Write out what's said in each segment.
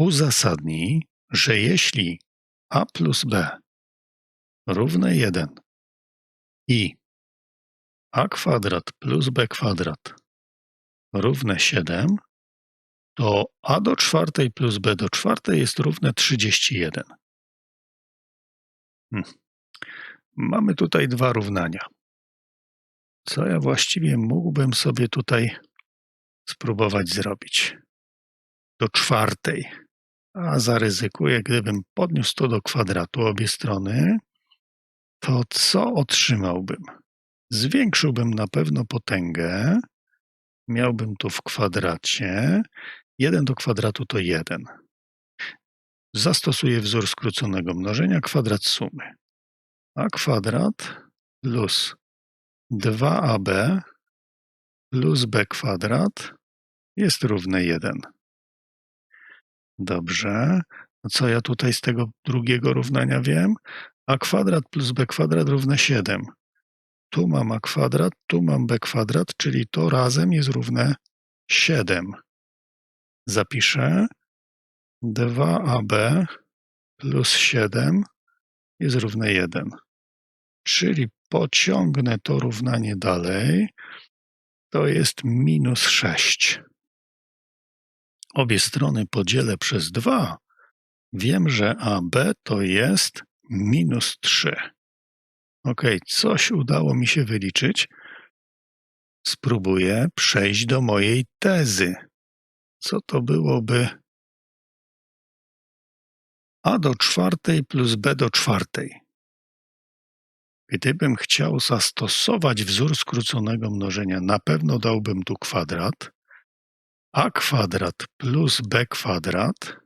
Uzasadnij, że jeśli a plus b równe 1 i a kwadrat plus b kwadrat równe 7, to a do czwartej plus b do czwartej jest równe 31. Hm. Mamy tutaj dwa równania. Co ja właściwie mógłbym sobie tutaj spróbować zrobić? Do czwartej. A zaryzykuję, gdybym podniósł to do kwadratu obie strony, to co otrzymałbym? Zwiększyłbym na pewno potęgę, miałbym tu w kwadracie, 1 do kwadratu to 1. Zastosuję wzór skróconego mnożenia, kwadrat sumy. a kwadrat plus 2ab plus b kwadrat jest równe 1. Dobrze. A co ja tutaj z tego drugiego równania wiem? a kwadrat plus b kwadrat równe 7. Tu mam a kwadrat, tu mam b kwadrat, czyli to razem jest równe 7. Zapiszę 2ab plus 7 jest równe 1. Czyli pociągnę to równanie dalej. To jest minus 6. Obie strony podzielę przez 2. Wiem, że AB to jest minus 3. Ok, coś udało mi się wyliczyć. Spróbuję przejść do mojej tezy. Co to byłoby? A do czwartej plus B do czwartej. Gdybym chciał zastosować wzór skróconego mnożenia, na pewno dałbym tu kwadrat, a kwadrat plus b kwadrat,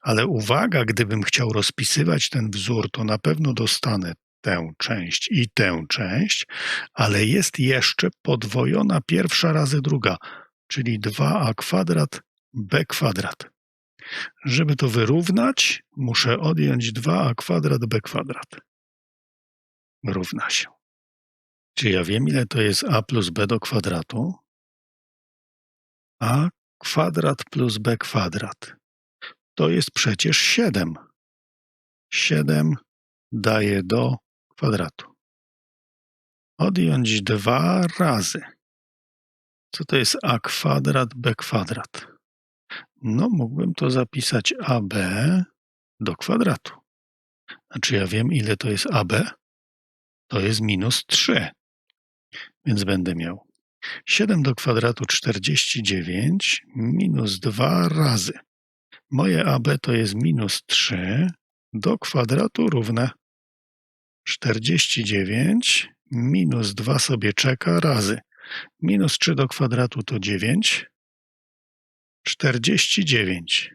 ale uwaga, gdybym chciał rozpisywać ten wzór, to na pewno dostanę tę część i tę część, ale jest jeszcze podwojona pierwsza razy druga, czyli 2a kwadrat b kwadrat. Żeby to wyrównać, muszę odjąć 2a kwadrat b kwadrat. Równa się. Czy ja wiem, ile to jest a plus b do kwadratu? A kwadrat plus b kwadrat. To jest przecież 7. 7 daje do kwadratu. Odjąć dwa razy. Co to jest a kwadrat b kwadrat? No, mógłbym to zapisać ab do kwadratu. A czy ja wiem, ile to jest ab? To jest minus 3. Więc będę miał 7 do kwadratu 49 minus 2 razy. Moje AB to jest minus 3 do kwadratu równe 49 minus 2 sobie czeka razy. Minus 3 do kwadratu to 9. 49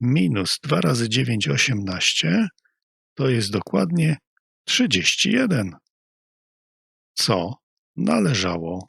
minus 2 razy 9, 18 to jest dokładnie 31. Co należało